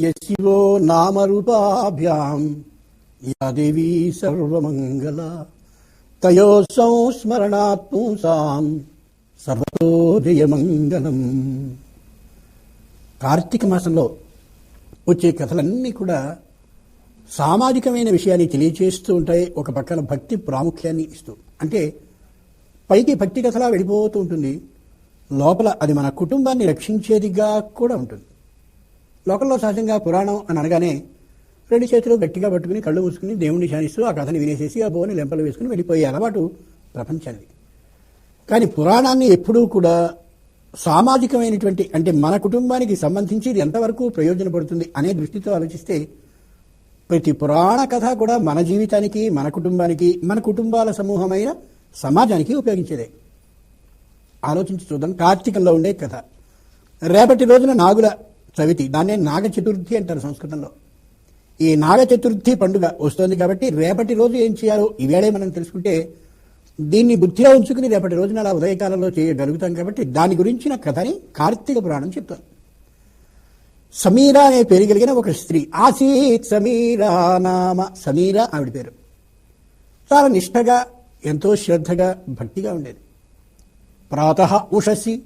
యశివో నామరూపాభ్యాం. Yeah దేవీ సర్వమంగళ. తయో సంస్మరణాత్ పుంసాం సర్వతో జయమంగళం. కార్తీక మాసంలో వచ్చే కథలన్నీ కూడా సామాజికమైన విషయాన్ని తెలియచేస్తూ ఉంటాయి. ఒక పక్కన భక్తి ప్రాముఖ్యాన్ని ఇస్తూ. అంటే పైకి భక్తి కథలా వెళ్ళిపోతూ ఉంటుంది. లోపల అది మన కుటుంబాన్ని రక్షించేదిగా కూడా ఉంటుంది. లోకంలో సహజంగా పురాణం అని అనగానే రెండు చేతులు గట్టిగా పట్టుకుని కళ్ళు మూసుకుని దేవుణ్ణి ధ్యానిస్తూ ఆ కథని వినేసేసి ఆ బోని లెంపలు వేసుకుని వెళ్ళిపోయే అలవాటు ప్రపంచానికి కానీ పురాణాన్ని ఎప్పుడూ కూడా సామాజికమైనటువంటి అంటే మన కుటుంబానికి సంబంధించి ఇది ఎంతవరకు ప్రయోజనపడుతుంది అనే దృష్టితో ఆలోచిస్తే ప్రతి పురాణ కథ కూడా మన జీవితానికి మన కుటుంబానికి మన కుటుంబాల సమూహమైన సమాజానికి ఉపయోగించేదే. ఆలోచించి చూద్దాం. కార్తీకంలో ఉండే కథ. రేపటి రోజున నాగుల చవితి దాన్నే నాగ చతుర్థి అంటారు సంస్కృతంలో. ఈ నాగ చతుర్థి పండుగ వస్తోంది కాబట్టి రేపటి రోజు ఏం చేయాలో ఈవేళే మనం తెలుసుకుంటే దీన్ని బుద్ధిలో ఉంచుకుని రేపటి రోజున అలా ఉదయకాలంలో చేయగలుగుతాం కాబట్టి దాని గురించిన కథని కార్తీక పురాణం చెప్తాం సమీర అనే పేరు కలిగిన ఒక స్త్రీ. ఆసీత్ సమీరా నామ. సమీర ఆవిడ పేరు. చాలా నిష్ఠగా ఎంతో శ్రద్ధగా భక్తిగా ఉండేది. ప్రాత ఉషసి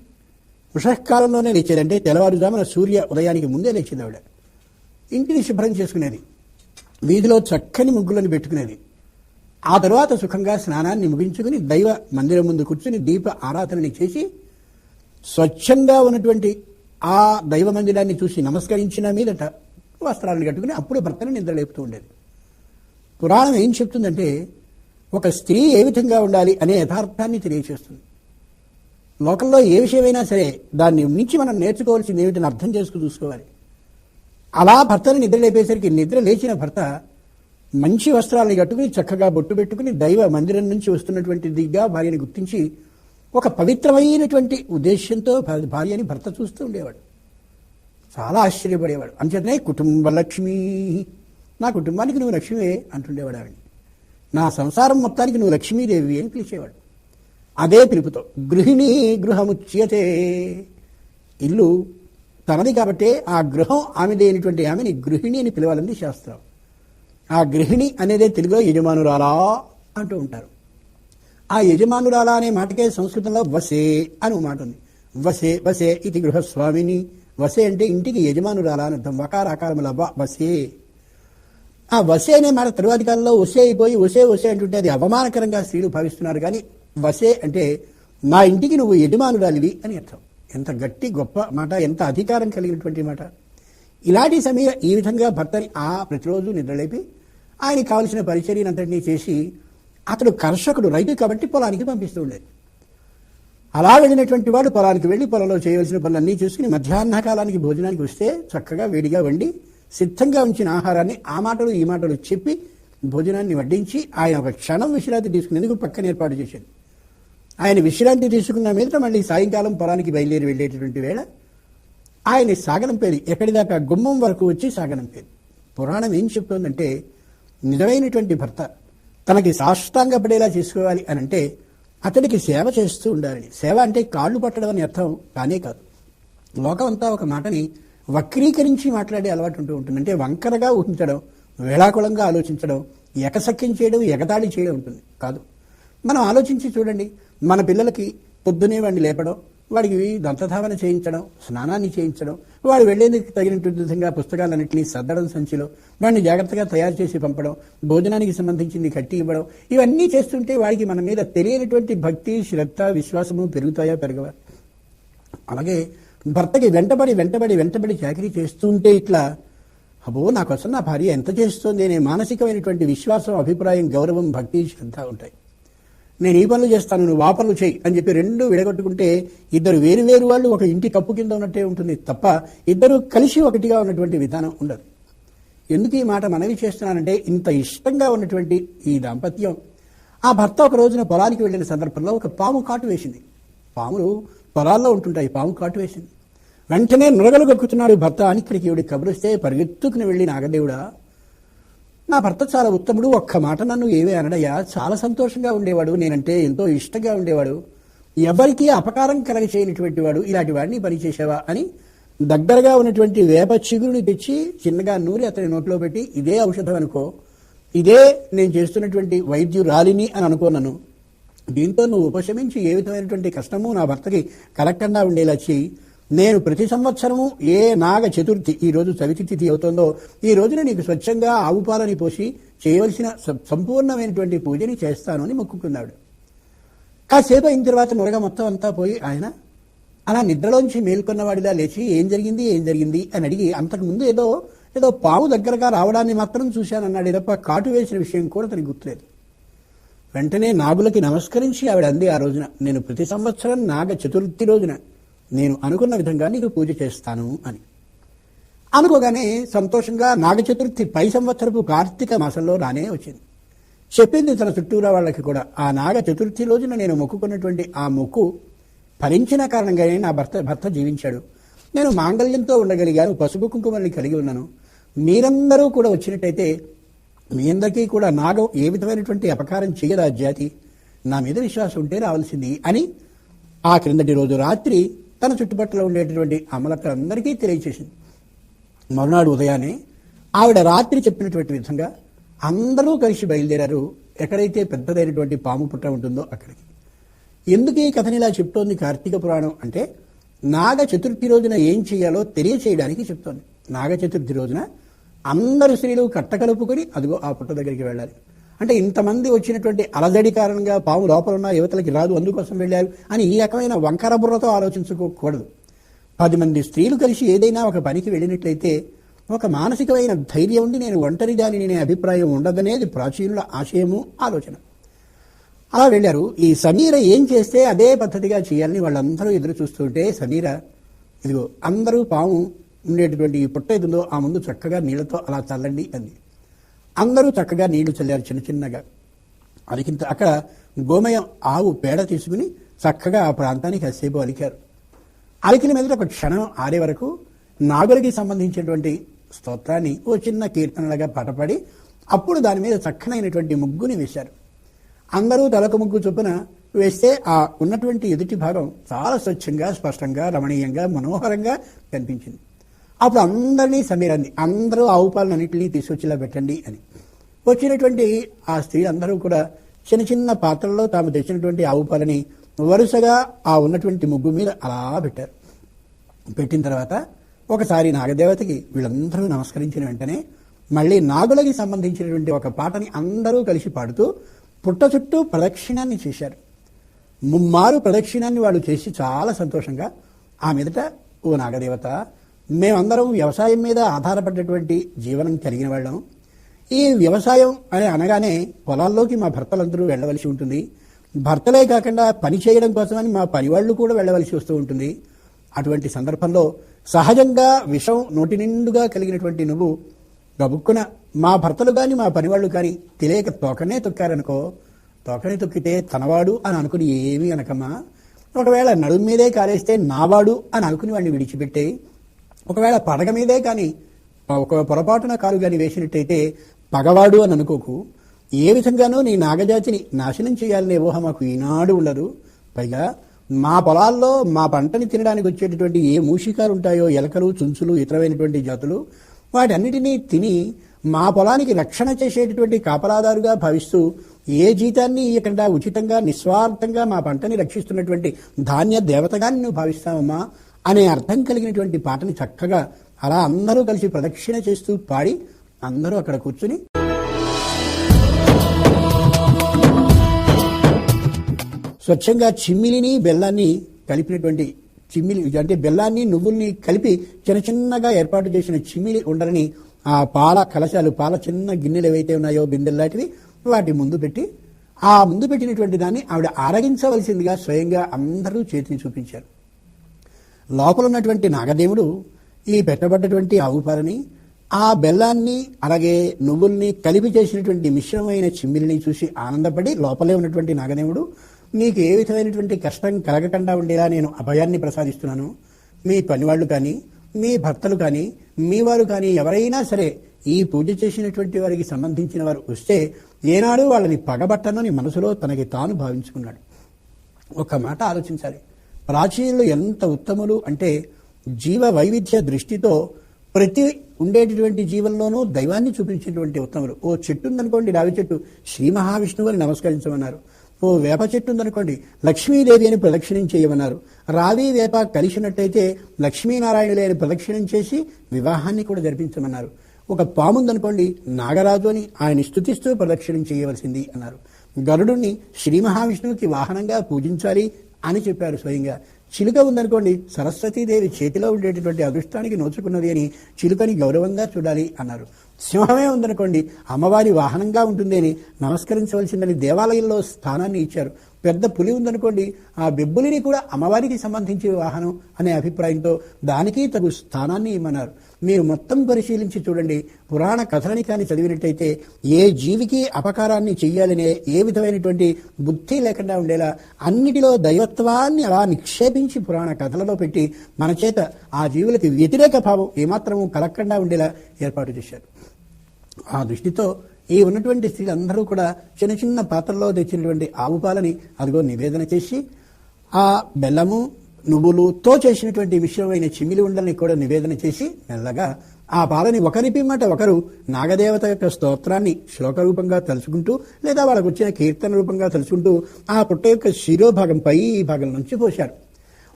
వృషకాలంలోనే లేచేదంటే తెల్లవారుజామున సూర్య ఉదయానికి ముందే లేచింది ఆవిడ ఇంటిని శుభ్రం చేసుకునేది. వీధిలో చక్కని ముగ్గులను పెట్టుకునేది. ఆ తర్వాత సుఖంగా స్నానాన్ని ముగించుకుని దైవ మందిరం ముందు కూర్చుని దీప ఆరాధనని చేసి స్వచ్ఛంగా ఉన్నటువంటి ఆ దైవ మందిరాన్ని చూసి నమస్కరించిన మీదట వస్త్రాలను కట్టుకుని అప్పుడు భర్తను నిద్రలేపుతూ ఉండేది. పురాణం ఏం చెప్తుందంటే ఒక స్త్రీ ఏ విధంగా ఉండాలి అనే యథార్థాన్ని తెలియచేస్తుంది. లోకంలో ఏ విషయమైనా సరే దాన్ని నుంచి మనం నేర్చుకోవాల్సింది ఏమిటని అర్థం చేసుకు చూసుకోవాలి. అలా భర్తను నిద్ర లేపేసరికి నిద్ర లేచిన భర్త మంచి వస్త్రాలను కట్టుకుని చక్కగా బొట్టు పెట్టుకుని దైవ మందిరం నుంచి వస్తున్నటువంటి దిగ్గా భార్యని గుర్తించి ఒక పవిత్రమైనటువంటి ఉద్దేశంతో భార్యని భర్త చూస్తూ ఉండేవాడు. చాలా ఆశ్చర్యపడేవాడు. అంచేతనే కుటుంబ లక్ష్మి నా కుటుంబానికి నువ్వు లక్ష్మివే అంటుండేవాడు ఆవిడ నా సంసారం మొత్తానికి నువ్వు లక్ష్మీదేవి అని పిలిచేవాడు. అదే పిలుపుతో గృహిణి గృహముచ్యతే. ఇల్లు తనది కాబట్టి ఆ గృహం ఆమెది అయినటువంటి ఆమెని గృహిణి అని పిలవాలని శాస్త్రం. ఆ గృహిణి అనేదే తెలుగులో యజమానురాలా అంటూ ఉంటారు. ఆ యజమానురాలా అనే మాటకే సంస్కృతంలో వసే అని మాట ఉంది. వసే వసే ఇది గృహస్వామిని. వసే అంటే ఇంటికి యజమానురాలా అని అర్థం. వకారాకారముల వసే. ఆ వసే అనే మాట తరువాతి కాలంలో వసే అయిపోయి వసే వసే అంటుంటే అది అవమానకరంగా స్త్రీలు భావిస్తున్నారు. కానీ వసే అంటే నా ఇంటికి నువ్వు యజమానురాలివి అని అర్థం. ఎంత గట్టి గొప్ప మాట ఎంత అధికారం కలిగినటువంటి మాట. ఇలాంటి సమయ ఈ విధంగా భర్తని ఆ ప్రతిరోజు నిద్రలేపి ఆయనకి కావలసిన పరిచర్యనంతటినీ చేసి అతడు కర్షకుడు రైతు కాబట్టి పొలానికి పంపిస్తూ ఉండేది. అలా వెళ్ళినటువంటి వాడు పొలానికి వెళ్ళి పొలంలో చేయవలసిన పనులన్నీ చూసుకుని మధ్యాహ్న కాలానికి భోజనానికి వస్తే చక్కగా వేడిగా వండి సిద్ధంగా ఉంచిన ఆహారాన్ని ఆ మాటలు ఈ మాటలు చెప్పి భోజనాన్ని వడ్డించి ఆయన ఒక క్షణం విశ్రాంతి తీసుకునేందుకు పక్కన ఏర్పాటు చేశాడు. ఆయన విశ్రాంతి తీసుకున్న మీద మళ్ళీ సాయంకాలం పొలానికి బయలుదేరి వెళ్ళేటటువంటి వేళ ఆయన సాగనంపేది ఎక్కడిదాకా గుమ్మం వరకు వచ్చి సాగనంపేది పురాణం ఏం చెప్తోందంటే నిజమైనటువంటి భర్త తనకి సాష్టాంగపడేలా చేసుకోవాలి అని అంటే అతడికి సేవ చేస్తూ ఉండాలని. సేవ అంటే కాళ్ళు పట్టడం అని అర్థం కానే కాదు. లోకం అంతా ఒక మాటని వక్రీకరించి మాట్లాడే అలవాటు ఉంటూ ఉంటుంది. అంటే వంకరగా ఊహించడం వేళాకుళంగా ఆలోచించడం ఎకసఖ్యం చేయడం ఎగతాళి చేయడం ఉంటుంది. కాదు. మనం ఆలోచించి చూడండి. మన పిల్లలకి పొద్దునే వాడిని లేపడం వాడికి దంతధావన చేయించడం స్నానాన్ని చేయించడం వాడు వెళ్ళేందుకు తగినటువంటి విధంగా పుస్తకాలన్నింటినీ సర్దడం సంచిలో వాడిని జాగ్రత్తగా తయారు చేసి పంపడం భోజనానికి సంబంధించింది కట్టి ఇవ్వడం ఇవన్నీ చేస్తుంటే వాడికి మన మీద తెలియనటువంటి భక్తి శ్రద్ధ విశ్వాసము పెరుగుతాయా పెరగవా? అలాగే భర్తకి వెంటబడి వెంటబడి వెంటబడి చాకరీ చేస్తుంటే ఇట్లా అబ్బో నాకోసం నా భార్య ఎంత చేస్తుంది అనే మానసికమైనటువంటి విశ్వాసం అభిప్రాయం గౌరవం భక్తి శ్రద్ధ ఉంటాయి. నేను ఈ పనులు చేస్తాను నువ్వు ఆ పనులు చేయి అని చెప్పి రెండు విడగొట్టుకుంటే ఇద్దరు వేరు వేరు వాళ్ళు ఒక ఇంటి కప్పు కింద ఉన్నట్టే ఉంటుంది తప్ప ఇద్దరు కలిసి ఒకటిగా ఉన్నటువంటి విధానం ఉండదు. ఎందుకు ఈ మాట మనవి చేస్తున్నానంటే ఇంత ఇష్టంగా ఉన్నటువంటి ఈ దాంపత్యం. ఆ భర్త ఒక రోజున పొలానికి వెళ్ళిన సందర్భంలో ఒక పాము కాటు వేసింది. పాములు పొలాల్లో ఉంటుంటాయి పాము కాటు వేసింది. వెంటనే నురగలు గక్కుతున్నాడు భర్త అని ఇక్కడికి ఈవిడి కబురిస్తే పరిగెత్తుకుని వెళ్ళి నాగదేవుడా నా భర్త చాలా ఉత్తముడు ఒక్క మాట నన్ను ఏవే అనడయ్యా. చాలా సంతోషంగా ఉండేవాడు నేనంటే ఎంతో ఇష్టంగా ఉండేవాడు. ఎవరికీ అపకారం కలగ చేయనటువంటి వాడు ఇలాంటి వాడిని పనిచేసావా అని దగ్గరగా ఉన్నటువంటి వేప చిగురుని తెచ్చి చిన్నగా నూరి అతని నోట్లో పెట్టి ఇదే ఔషధం అనుకో. ఇదే నేను చేస్తున్నటువంటి వైద్యురాలిని అని అనుకోన్నాను దీంతో నువ్వు ఉపశమించి ఏ విధమైనటువంటి కష్టము నా భర్తకి కలగకుండా ఉండేలా చేయి. నేను ప్రతి సంవత్సరము ఏ నాగ చతుర్థి ఈ రోజు చవితి తిథి అవుతుందో ఈ రోజున నీకు స్వచ్ఛంగా ఆవు పాలని పోసి చేయవలసిన సంపూర్ణమైనటువంటి పూజని చేస్తాను అని మొక్కుకున్నాడు. కాసేపు అయిన తర్వాత మురగ మొత్తం అంతా పోయి ఆయన అలా నిద్రలోంచి మేల్కొన్నవాడిలా లేచి ఏం జరిగింది? ఏం జరిగింది? అని అడిగి అంతకుముందు ఏదో ఏదో పావు దగ్గరగా రావడాన్ని మాత్రం చూశానన్నాడు తప్ప కాటు వేసిన విషయం కూడా అతనికి గుర్తులేదు. వెంటనే నాగులకి నమస్కరించి ఆవిడ అంది ఆ రోజున నేను ప్రతి సంవత్సరం నాగ చతుర్థి రోజున నేను అనుకున్న విధంగా నీకు పూజ చేస్తాను అని. అనుకోగానే సంతోషంగా నాగ చతుర్థి పై సంవత్సరపు కార్తీక మాసంలో రానే వచ్చింది. చెప్పింది తన చుట్టూరా వాళ్ళకి కూడా. ఆ నాగ చతుర్థి రోజున నేను మొక్కుకున్నటువంటి ఆ మొక్కు ఫలించిన కారణంగానే నా భర్త భర్త జీవించాడు. నేను మాంగళ్యంతో ఉండగలిగాను పసుపు కుంకుమల్ని కలిగి ఉన్నాను. మీరందరూ కూడా వచ్చినట్టయితే మీ అందరికీ కూడా నాగం ఏ విధమైనటువంటి అపకారం చేయరా జాతి నా మీద విశ్వాసం ఉంటే రావాల్సింది అని ఆ క్రిందటి రోజు రాత్రి తన చుట్టుపక్కల ఉండేటటువంటి అమలక్కలందరికీ తెలియచేసింది. మరునాడు ఉదయాన్నే ఆవిడ రాత్రి చెప్పినటువంటి విధంగా అందరూ కలిసి బయలుదేరారు. ఎక్కడైతే పెద్దదైనటువంటి పాము పుట్ట ఉంటుందో అక్కడికి. ఎందుకు ఈ కథని ఇలా చెప్తోంది కార్తీక పురాణం అంటే నాగ చతుర్థి రోజున ఏం చేయాలో తెలియచేయడానికి చెప్తోంది. నాగ చతుర్థి రోజున అందరు స్త్రీలు కట్టకలుపుకొని అదిగో ఆ పుట్ట దగ్గరికి వెళ్ళాలి. అంటే ఇంతమంది వచ్చినటువంటి అలజడి కారణంగా పాము లోపల ఉన్న యువతలకి రాదు అందుకోసం వెళ్ళారు అని ఈ రకమైన వంకర బుర్రతో ఆలోచించుకోకూడదు పది మంది స్త్రీలు కలిసి ఏదైనా ఒక పనికి వెళ్ళినట్లయితే ఒక మానసికమైన ధైర్యం ఉండి నేను ఒంటరి దానిని అభిప్రాయం ఉండదనేది ప్రాచీనుల ఆశయము ఆలోచన. అలా వెళ్ళారు. ఈ సమీర ఏం చేస్తే అదే పద్ధతిగా చేయాలని వాళ్ళందరూ ఎదురు చూస్తుంటే సమీర ఇదిగో అందరూ పాము ఉండేటటువంటి ఈ పుట్ట ఏదుందో ఆ ముందు చక్కగా నీళ్ళతో అలా చల్లండి అంది. అందరూ చక్కగా నీళ్ళు చల్లారు చిన్న చిన్నగా. అలికింత అక్కడ గోమయం ఆవు పేడ తీసుకుని చక్కగా ఆ ప్రాంతానికి అసేపు అలికారు. అలికిన మీద ఒక క్షణం ఆడే వరకు నాగులకి సంబంధించినటువంటి స్తోత్రాన్ని ఓ చిన్న కీర్తనలుగా పటపడి అప్పుడు దాని మీద చక్కనైనటువంటి ముగ్గుని వేశారు. అందరూ తలకు ముగ్గు చొప్పున వేస్తే ఆ ఉన్నటువంటి ఎదుటి భాగం చాలా స్వచ్ఛంగా స్పష్టంగా రమణీయంగా మనోహరంగా కనిపించింది. అప్పుడు అందరినీ సమీరంది అందరూ ఆవు పాలనన్నింటినీ తీసుకొచ్చేలా పెట్టండి అని. వచ్చినటువంటి ఆ స్త్రీలందరూ కూడా చిన్న చిన్న పాత్రల్లో తాము తెచ్చినటువంటి ఆవు పాలని వరుసగా ఆ ఉన్నటువంటి ముగ్గు మీద అలా పెట్టారు. పెట్టిన తర్వాత ఒకసారి నాగదేవతకి వీళ్ళందరూ నమస్కరించిన వెంటనే మళ్ళీ నాగులకి సంబంధించినటువంటి ఒక పాటని అందరూ కలిసి పాడుతూ పుట్ట చుట్టూ ప్రదక్షిణాన్ని చేశారు. ముమ్మారు ప్రదక్షిణాన్ని వాళ్ళు చేసి చాలా సంతోషంగా ఆ మీదట ఓ నాగదేవత మేమందరం వ్యవసాయం మీద ఆధారపడ్డటువంటి జీవనం కలిగిన వాళ్ళం. ఈ వ్యవసాయం అని అనగానే పొలాల్లోకి మా భర్తలందరూ వెళ్ళవలసి ఉంటుంది. భర్తలే కాకుండా పని చేయడం కోసమని మా పనివాళ్ళు కూడా వెళ్ళవలసి వస్తూ ఉంటుంది. అటువంటి సందర్భంలో సహజంగా విషం నోటి నిండుగా కలిగినటువంటి నువ్వు గబుక్కున మా భర్తలు కానీ మా పనివాళ్ళు కానీ తెలియక తోకనే తొక్కారనుకో తోకనే తొక్కితే తనవాడు అని అనుకుని ఏమీ అనకమ్మా. ఒకవేళ నడుము మీదే కాలేస్తే నావాడు అని అనుకుని వాడిని విడిచిపెట్టే ఒకవేళ పడగ మీదే కానీ ఒక పొరపాటున కాలు కానీ వేసినట్టయితే పగవాడు అని అనుకోకు. ఏ విధంగానూ నీ నాగజాతిని నాశనం చేయాలనే ఊహ మాకు ఈనాడు ఉండదు. పైగా మా పొలాల్లో మా పంటని తినడానికి వచ్చేటటువంటి ఏ మూషికాలు ఉంటాయో ఎలకలు చుంచులు ఇతరమైనటువంటి జాతులు వాటన్నిటినీ తిని మా పొలానికి రక్షణ చేసేటటువంటి కాపలాదారుగా భావిస్తూ ఏ జీతాన్ని ఇవ్వకుండా ఉచితంగా నిస్వార్థంగా మా పంటని రక్షిస్తున్నటువంటి ధాన్య దేవతగాన్ని నువ్వు భావిస్తావమ్మా. అనే అర్థం కలిగినటువంటి పాటని చక్కగా అలా అందరూ కలిసి ప్రదక్షిణ చేస్తూ పాడి అందరూ అక్కడ కూర్చుని స్వచ్ఛంగా చిమ్మిలిని బెల్లాన్ని కలిపినటువంటి చిమ్మిలి అంటే బెల్లాన్ని నువ్వుల్ని కలిపి చిన్న చిన్నగా ఏర్పాటు చేసిన చిమ్మిలి ఉండరని ఆ పాల కలశాలు పాల చిన్న గిన్నెలు ఏవైతే ఉన్నాయో బిందెల్లాంటివి వాటి ముందు పెట్టి ఆ ముందు పెట్టినటువంటి దాన్ని ఆవిడ ఆరగించవలసిందిగా స్వయంగా అందరూ చేతిని చూపించారు. లోపల ఉన్నటువంటి నాగదేవుడు ఈ పెట్టబడ్డటువంటి ఆవు పాలని ఆ బెల్లాన్ని అలాగే నువ్వుల్ని కలిపి చేసినటువంటి మిశ్రమైన చిమ్మిలిని చూసి ఆనందపడి లోపలే ఉన్నటువంటి నాగదేవుడు నీకు ఏ విధమైనటువంటి కష్టం కలగకుండా ఉండేలా నేను అభయాన్ని ప్రసాదిస్తున్నాను. మీ పనివాళ్ళు కానీ మీ భర్తలు కానీ మీ వారు కానీ ఎవరైనా సరే ఈ పూజ చేసినటువంటి వారికి సంబంధించిన వారు వస్తే ఏనాడు వాళ్ళని పగబట్టనని మనసులో తనకి తాను భావించుకున్నాడు. ఒక మాట ఆలోచించాలి. ప్రాచీనులు ఎంత ఉత్తములు అంటే జీవ వైవిధ్య దృష్టితో ప్రతి ఉండేటటువంటి జీవంలోనూ దైవాన్ని చూపించినటువంటి ఉత్తములు. ఓ చెట్టు ఉందనుకోండి రావి చెట్టు. శ్రీ మహావిష్ణువు అని నమస్కరించమన్నారు. ఓ వేప చెట్టు ఉందనుకోండి లక్ష్మీదేవి అని ప్రదక్షిణం చేయమన్నారు. రావి వేప కలిసినట్టయితే లక్ష్మీనారాయణులే అని ప్రదక్షిణం చేసి వివాహాన్ని కూడా జరిపించమన్నారు. ఒక పాము ఉందనుకోండి నాగరాజు అని ఆయన స్థుతిస్తూ ప్రదక్షిణం చేయవలసింది అన్నారు. గరుడుని శ్రీ మహావిష్ణువుకి వాహనంగా పూజించాలి అని చెప్పారు స్వయంగా. చిలుక ఉందనుకోండి సరస్వతీదేవి చేతిలో ఉండేటటువంటి అదృష్టానికి నోచుకున్నది అని చిలుకని గౌరవంగా చూడాలి అన్నారు. సింహమే ఉందనుకోండి అమ్మవారి వాహనంగా ఉంటుంది అని నమస్కరించవలసిందని దేవాలయంలో స్థానాన్ని ఇచ్చారు. పెద్ద పులి ఉందనుకోండి ఆ బెబ్బులిని కూడా అమ్మవారికి సంబంధించిన వాహనం అనే అభిప్రాయంతో దానికి తగు స్థానాన్ని ఇమ్మన్నారు. మీరు మొత్తం పరిశీలించి చూడండి. పురాణ కథలని కానీ చదివినట్టయితే ఏ జీవికి అపకారాన్ని చెయ్యాలనే ఏ విధమైనటువంటి బుద్ధి లేకుండా ఉండేలా అన్నిటిలో దైవత్వాన్ని అలా నిక్షేపించి పురాణ కథలలో పెట్టి మన చేత ఆ జీవులకి వ్యతిరేక భావం ఏమాత్రము కలగకుండా ఉండేలా ఏర్పాటు చేశారు. ఆ దృష్టితో ఈ ఉన్నటువంటి స్త్రీలందరూ కూడా చిన్న చిన్న పాత్రలో తెచ్చినటువంటి ఆవు పాలని అదిగో నివేదన చేసి ఆ బెల్లము నువ్వులుతో చేసినటువంటి మిశ్రమైన చిమిలి ఉండల్ని కూడా నివేదన చేసి మెల్లగా ఆ పాలని ఒకరి పిమ్మట ఒకరు నాగదేవత యొక్క స్తోత్రాన్ని శ్లోక రూపంగా తలుచుకుంటూ లేదా వాళ్ళకు వచ్చిన కీర్తన రూపంగా తలుచుకుంటూ ఆ పుట్ట యొక్క శిరోభాగం పై భాగం నుంచి పోశారు.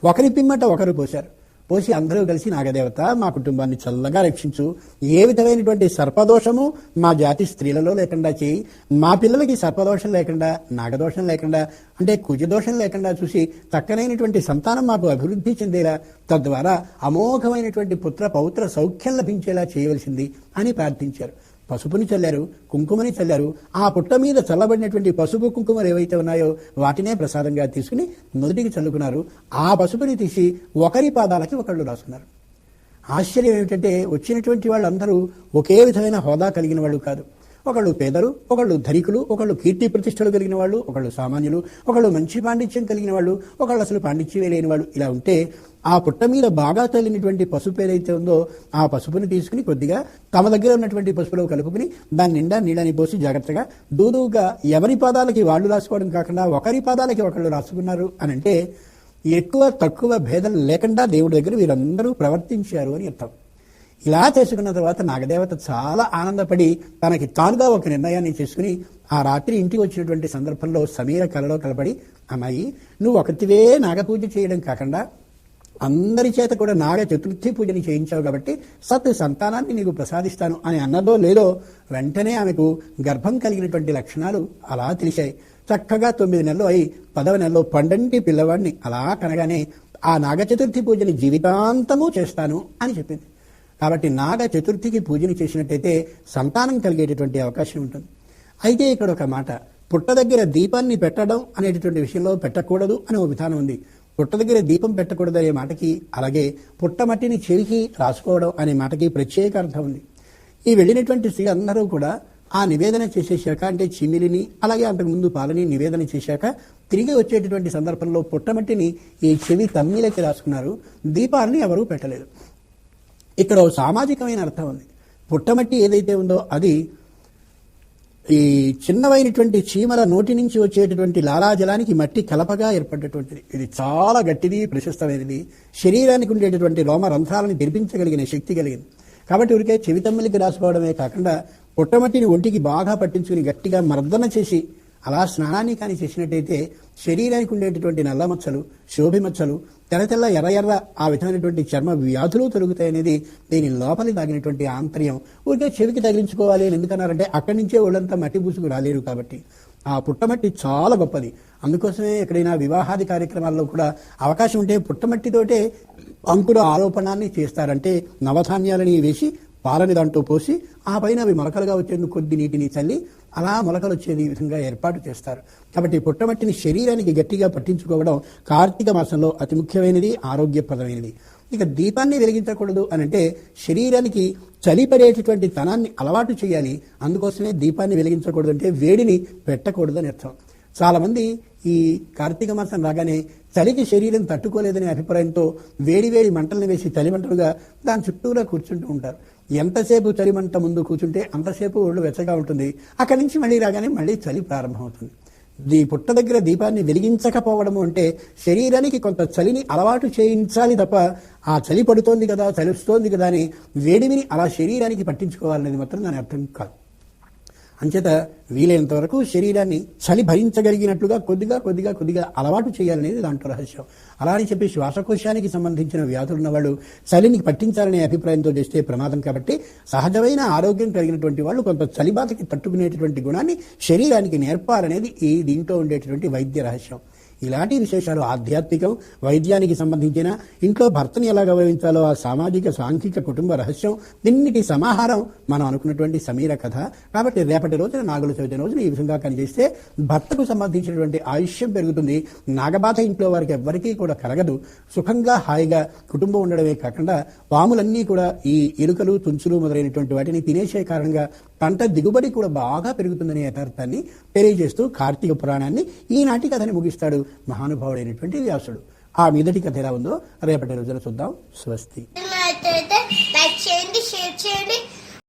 ఒకరి పిమ్మట ఒకరు పోశారు. పోసి అందరూ కలిసి నాగదేవత మా కుటుంబాన్ని చల్లగా రక్షించు. ఏ విధమైనటువంటి సర్పదోషము మా జాతి స్త్రీలలో లేకుండా చేయి. మా పిల్లలకి సర్పదోషం లేకుండా నాగదోషం లేకుండా అంటే కుజదోషం లేకుండా చూసి చక్కనైనటువంటి సంతానం మాకు అభివృద్ధి చెందేలా తద్వారా అమోఘమైనటువంటి పుత్ర పౌత్ర సౌఖ్యం లభించేలా చేయవలసింది అని ప్రార్థించారు. పసుపుని చల్లారు కుంకుమని చల్లారు ఆ పుట్ట మీద చల్లబడినటువంటి పసుపు కుంకుమలు ఏవైతే ఉన్నాయో వాటినే ప్రసాదంగా తీసుకుని నుదుటికి చల్లుకున్నారు. ఆ పసుపుని తీసి ఒకరి పాదాలకి ఒకళ్ళు రాసుకున్నారు. ఆశ్చర్యం ఏమిటంటే వచ్చినటువంటి వాళ్ళందరూ ఒకే విధమైన హోదా కలిగిన వాళ్ళు కాదు. ఒకళ్ళు పేదలు ఒకళ్ళు ధనికులు ఒకళ్ళు కీర్తి ప్రతిష్టలు కలిగిన వాళ్ళు ఒకళ్ళు సామాన్యులు ఒకళ్ళు మంచి పాండిత్యం కలిగిన వాళ్ళు ఒకళ్ళు అసలు పాండిత్యమే లేని వాళ్ళు ఇలా ఉంటే ఆ పుట్ట మీద బాగా తల్లినటువంటి పసుపు ఏదైతే ఉందో ఆ పసుపుని తీసుకుని కొద్దిగా తమ దగ్గర ఉన్నటువంటి పసుపులో కలుపుకుని దాని నిండా నీళ్ళని పోసి జాగ్రత్తగా దూదుగా ఎవరి పాదాలకి వాళ్ళు రాసుకోవడం కాకుండా ఒకరి పాదాలకి ఒకళ్ళు రాసుకున్నారు అని అంటే ఎక్కువ తక్కువ భేదం లేకుండా దేవుడి దగ్గర వీరందరూ ప్రవర్తించారు అని అర్థం. ఇలా చేసుకున్న తర్వాత నాగదేవత చాలా ఆనందపడి తనకి తానుగా ఒక నిర్ణయాన్ని చేసుకుని ఆ రాత్రి ఇంటికి వచ్చినటువంటి సందర్భంలో సమీర కలలో కలపడి అమ్మాయి నువ్వు ఒకటివే నాగపూజ చేయడం కాకుండా అందరి చేత కూడా నాగ చతుర్థి పూజని చేయించావు కాబట్టి సత్ సంతానాన్ని నీకు ప్రసాదిస్తాను అని అన్నదో లేదో వెంటనే ఆమెకు గర్భం కలిగినటువంటి లక్షణాలు అలా తెలిసాయి చక్కగా తొమ్మిది నెలలు అయి పదవ నెలలో పండంటి పిల్లవాడిని అలా కనగానే ఆ నాగ చతుర్థి పూజని జీవితాంతము చేస్తాను అని చెప్పింది. కాబట్టి నాగ చతుర్థికి పూజని చేసినట్టయితే సంతానం కలిగేటటువంటి అవకాశం ఉంటుంది. అయితే ఇక్కడ ఒక మాట పుట్ట దగ్గర దీపాన్ని పెట్టడం అనేటటువంటి విషయంలో పెట్టకూడదు అనే ఒక విధానం ఉంది. పుట్ట దగ్గర దీపం పెట్టకూడదు అనే మాటకి అలాగే పుట్టమట్టిని చెవికి రాసుకోవడం అనే మాటకి ప్రత్యేక అర్థం ఉంది. ఈ వెళ్ళినటువంటి స్త్రీ అందరూ కూడా ఆ నివేదన చేసేశాక అంటే చిమిలిని అలాగే అంతకుముందు పాలని నివేదన చేశాక తిరిగి వచ్చేటటువంటి సందర్భంలో పుట్టమట్టిని ఈ చెవి తమ్మిలకి రాసుకున్నారు. దీపాలని ఎవరూ పెట్టలేదు. ఇక్కడ సామాజికమైన అర్థం ఉంది. పుట్టమట్టి ఏదైతే ఉందో అది ఈ చిన్నవైనటువంటి చీమల నోటి నుంచి వచ్చేటటువంటి లాలాజలానికి మట్టి కలపగా ఏర్పడ్డటువంటిది. ఇది చాలా గట్టిది ప్రశస్తమైనది. శరీరానికి ఉండేటటువంటి రోమ రంధ్రాలను తెరిపించగలిగిన శక్తి కలిగింది. కాబట్టి ఊరికే చెవితమ్మిలికి రాసుకోవడమే కాకుండా పుట్టమట్టిని ఒంటికి బాగా పట్టించుకుని గట్టిగా మర్దన చేసి అలా స్నానాన్ని కానీ చేసినట్టయితే శరీరానికి ఉండేటటువంటి నల్ల మచ్చలు శోభి మచ్చలు తెల్ల తెల్ల ఎర్ర ఎర్ర ఆ విధమైనటువంటి చర్మ వ్యాధులు తొలుగుతాయనేది దీని లోపలి తాగినటువంటి ఆంతర్యం ఊరికే చెవికి తగిలించుకోవాలి అని ఎందుకన్నారంటే అక్కడి నుంచే ఒళ్ళంతా మట్టి పూసుకు రాలేరు కాబట్టి. ఆ పుట్టమట్టి చాలా గొప్పది. అందుకోసమే ఎక్కడైనా వివాహాది కార్యక్రమాల్లో కూడా అవకాశం ఉంటే పుట్టమట్టితోటే అంకుర ఆరోపణాన్ని చేస్తారంటే నవధాన్యాలని వేసి పాలని దాంట్లో పోసి ఆ పైన అవి మరకలుగా వచ్చేందుకు కొద్ది నీటిని చల్లి అలా మొలకలు వచ్చేది విధంగా ఏర్పాటు చేస్తారు. కాబట్టి పుట్టమట్టిని శరీరానికి గట్టిగా పట్టించుకోవడం కార్తీక మాసంలో అతి ముఖ్యమైనది ఆరోగ్యప్రదమైనది. ఇక దీపాన్ని వెలిగించకూడదు అని అంటే శరీరానికి చలిపడేటటువంటి తనాన్ని అలవాటు చేయాలి. అందుకోసమే దీపాన్ని వెలిగించకూడదు అంటే వేడిని పెట్టకూడదు అని అర్థం. చాలామంది ఈ కార్తీక మాసం రాగానే చలికి శరీరం తట్టుకోలేదనే అభిప్రాయంతో వేడి వేడి మంటల్ని వేసి చలి మంటలుగా దాని చుట్టూరా కూర్చుంటూ ఉంటారు. ఎంతసేపు చలి మంట ముందు కూర్చుంటే అంతసేపు ఒళ్ళు వెచ్చగా ఉంటుంది. అక్కడి నుంచి మళ్ళీ రాగానే మళ్ళీ చలి ప్రారంభమవుతుంది. దీ పుట్ట దగ్గర దీపాన్ని వెలిగించకపోవడము అంటే శరీరానికి కొంత చలిని అలవాటు చేయించాలి తప్ప ఆ చలి పడుతోంది కదా చలిస్తోంది కదా అని వేడిమిని అలా శరీరానికి పట్టించుకోవాలనేది మాత్రం దాని అర్థం కాదు. అంచేత వీలైనంత వరకు శరీరాన్ని చలి భరించగలిగినట్లుగా కొద్దిగా కొద్దిగా కొద్దిగా అలవాటు చేయాలనేది దాంట్లో రహస్యం. అలా అని చెప్పి శ్వాసకోశానికి సంబంధించిన వ్యాధులు ఉన్న వాళ్ళు చలిని పట్టించాలనే అభిప్రాయంతో చేస్తే ప్రమాదం కాబట్టి సహజమైన ఆరోగ్యం కలిగినటువంటి వాళ్ళు కొంత చలిబాతకి తట్టుకునేటటువంటి గుణాన్ని శరీరానికి నేర్పాలనేది ఈ దీంట్లో ఉండేటటువంటి వైద్య రహస్యం. ఇలాంటి విశేషాలు ఆధ్యాత్మికం వైద్యానికి సంబంధించిన ఇంట్లో భర్తని ఎలా గౌరవించాలో ఆ సామాజిక సాంఘిక కుటుంబ రహస్యం దీన్నిటి సమాహారం మనం అనుకున్నటువంటి సమీర కథ. కాబట్టి రేపటి రోజున నాగుల చవితి రోజున ఈ విధంగా కనిచేస్తే భర్తకు సంబంధించినటువంటి ఆయుష్యం పెరుగుతుంది. నాగబాధ ఇంట్లో వారికి ఎవ్వరికీ కూడా కలగదు. సుఖంగా హాయిగా కుటుంబం ఉండడమే కాకుండా పాములన్నీ కూడా ఈ ఎలుకలు తుంచులు మొదలైనటువంటి వాటిని తినేసే కారణంగా పంట దిగుబడి కూడా బాగా పెరుగుతుందనే యథార్థాన్ని తెలియజేస్తూ కార్తీక పురాణాన్ని ఈనాటి కథని ముగిస్తాడు మహానుభావుడైనటువంటి వ్యాసుడు. ఆ మీదటి కథ ఎలా ఉందో రేపటి రోజున చూద్దాం. స్వస్తి. లైక్ చేయండి షేర్ చేయండి.